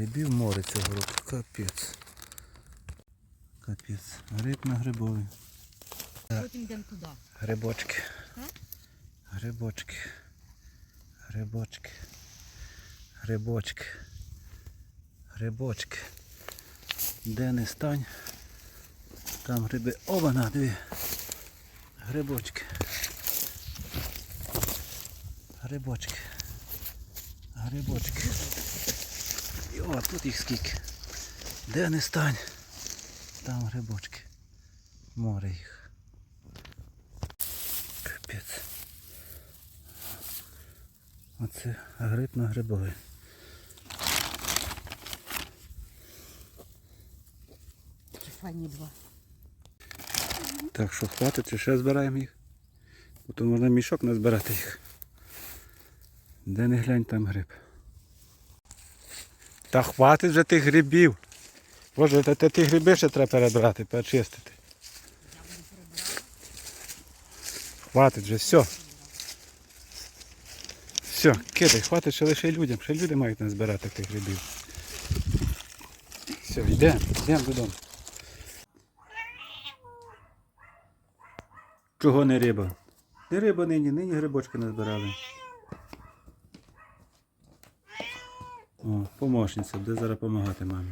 Грибів море цього року. Капець. Капець. Гриб на грибові. Потім йдемо туди. Грибочки. Грибочки. Грибочки. Грибочки. Грибочки. Де не стань. Там гриби. Оба на дві. Грибочки. Грибочки. Грибочки. О, тут їх скільки. Де не стань. Там грибочки. Море їх. Капець. Оце гриб на грибовий. Файні два. Так що хватить, чи ще збираємо їх? Бо то можна мішок назбирати їх. Де не глянь, там гриб. Та хватить вже тих грибів. Боже, та, та ті гриби ще треба перебрати, почистити. Хватить вже, все. Все, кидай, хватить ще лише людям. Ще люди мають назбирати тих грибів. Все, йдемо, йдемо додому. Чого не риба? Не риба нині, нині грибочки назбирали. О, помощниця, де зараз допомагати мамі.